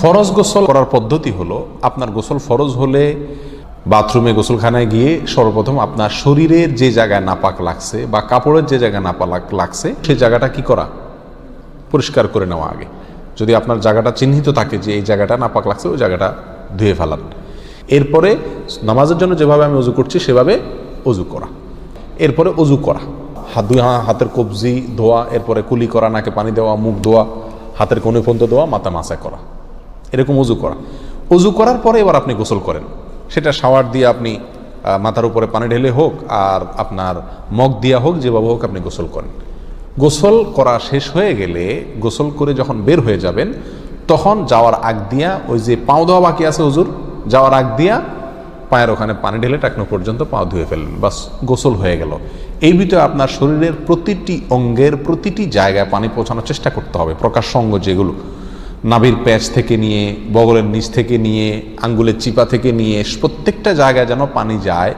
ফরজ গোসল করার পদ্ধতি হলো, আপনার গোসল ফরজ হলে বাথরুমে গোসলখানায় গিয়ে সর্বপ্রথম আপনার শরীরের যে জায়গায় নাপাক লাগছে বা কাপড়ের যে জায়গায় নাপাক লাগছে, সেই জায়গাটা কি করা? পরিষ্কার করে নেওয়া আগে। যদি আপনার জায়গাটা চিহ্নিত থাকে যে এই জায়গাটা নাপাক লাগছে, ওই জায়গাটা ধুয়ে ফেলান। এরপরে নামাজের জন্য যেভাবে আমি অজু করছি, সেভাবে অজু করা। এরপরে অজু করা। হাত দুই হাতের কবজি ধোয়া, এরপরে কুলি করা, নাকে পানি দেওয়া, মুখ ধোয়া, হাতের কোণে পর্যন্ত ধোয়া, মাথা মাসা করা। এরকম অজু করা। অজু করার পরে এবার আপনি গোসল করেন। সেটা শাওয়ার দিয়ে আপনি মাথার উপরে পানি ঢেলে হোক আর আপনার মগ দিয়া হোক, যেভাবে হোক আপনি গোসল করেন। গোসল করা শেষ হয়ে গেলে গোসল করে যখন বের হয়ে যাবেন, তখন যাওয়ার আগ দিয়া ওই যে পাও দেওয়া বাকি আছে হুজুর, যাওয়ার আগ দিয়া পায়ের ওখানে পানি ঢেলে টাকনো পর্যন্ত পাও ধুয়ে ফেললেন। বাস, গোসল হয়ে গেল। এই ভিতরে আপনার শরীরের প্রতিটি অঙ্গের প্রতিটি জায়গায় পানি পৌঁছানোর চেষ্টা করতে হবে। প্রকাশ অঙ্গ যেগুলো নাভির প্যাচ থেকে নিয়ে, বগলের নিচ থেকে নিয়ে, আঙ্গুলের চিপা থেকে নিয়ে, প্রত্যেকটা জায়গায় যেন পানি যায়।